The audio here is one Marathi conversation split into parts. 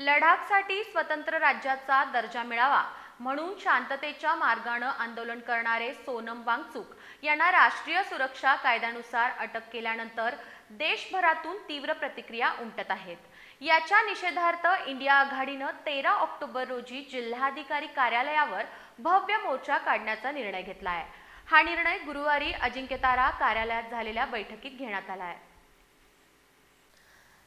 लडाखसाठी स्वतंत्र राज्याचा दर्जा मिळावा म्हणून शांततेच्या मार्गानं आंदोलन करणारे सोनम वांगचूक यांना राष्ट्रीय सुरक्षा कायद्यानुसार अटक केल्यानंतर देशभरातून तीव्र प्रतिक्रिया उमटत आहेत. याच्या निषेधार्थ इंडिया आघाडीनं तेरा ऑक्टोबर रोजी जिल्हाधिकारी कार्यालयावर भव्य मोर्चा काढण्याचा निर्णय घेतला आहे हा निर्णय गुरुवारी अजिंक्यतारा कार्यालयात झालेल्या बैठकीत घेण्यात आला आहे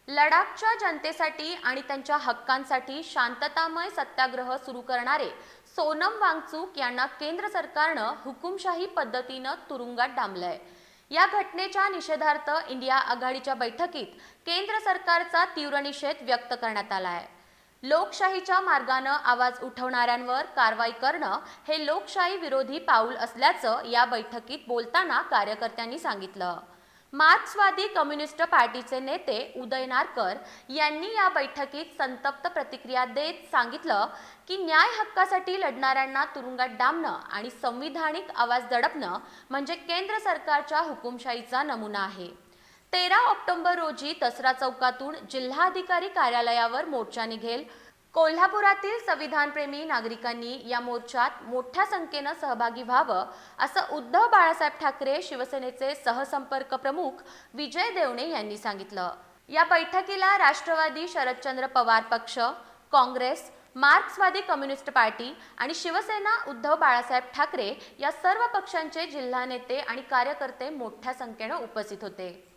लडाखच्या जनतेसाठी आणि त्यांच्या हक्कांसाठी शांततामय सत्याग्रह सुरू करणारे सोनम वांगचूक यांना केंद्र सरकारनं हुकुमशाही पद्धतीनं तुरुंगात डांबलंय. या घटनेच्या निषेधार्थ इंडिया आघाडीच्या बैठकीत केंद्र सरकारचा तीव्र निषेध व्यक्त करण्यात आला आहे लोकशाहीच्या मार्गानं आवाज उठवणाऱ्यांवर कारवाई करणं हे लोकशाही विरोधी पाऊल असल्याचं या बैठकीत बोलताना कार्यकर्त्यांनी सांगितलं. मार्क्सवादी कम्युनिस्ट पार्टीचे नेते उदय नारकर यांनी या बैठकीत संतप्त प्रतिक्रिया देत सांगितलं की न्याय हक्कासाठी लढणाऱ्यांना तुरुंगात डांबणं आणि संविधानिक आवाज दडपणं म्हणजे केंद्र सरकारच्या हुकुमशाहीचा नमुना आहे. तेरा ऑक्टोबर रोजी दसरा चौकातून जिल्हाधिकारी कार्यालयावर मोर्चा निघेल. कोल्हापुरातील संविधानप्रेमी नागरिकांनी या मोर्चात मोठ्या संख्येनं सहभागी व्हावं असं उद्धव बाळासाहेब ठाकरे शिवसेनेचे सहसंपर्क प्रमुख विजय देवणे यांनी सांगितलं. या बैठकीला राष्ट्रवादी शरदचंद्र पवार पक्ष काँग्रेस मार्क्सवादी कम्युनिस्ट पार्टी आणि शिवसेना उद्धव बाळासाहेब ठाकरे या सर्व पक्षांचे जिल्हा नेते आणि कार्यकर्ते मोठ्या संख्येनं उपस्थित होते.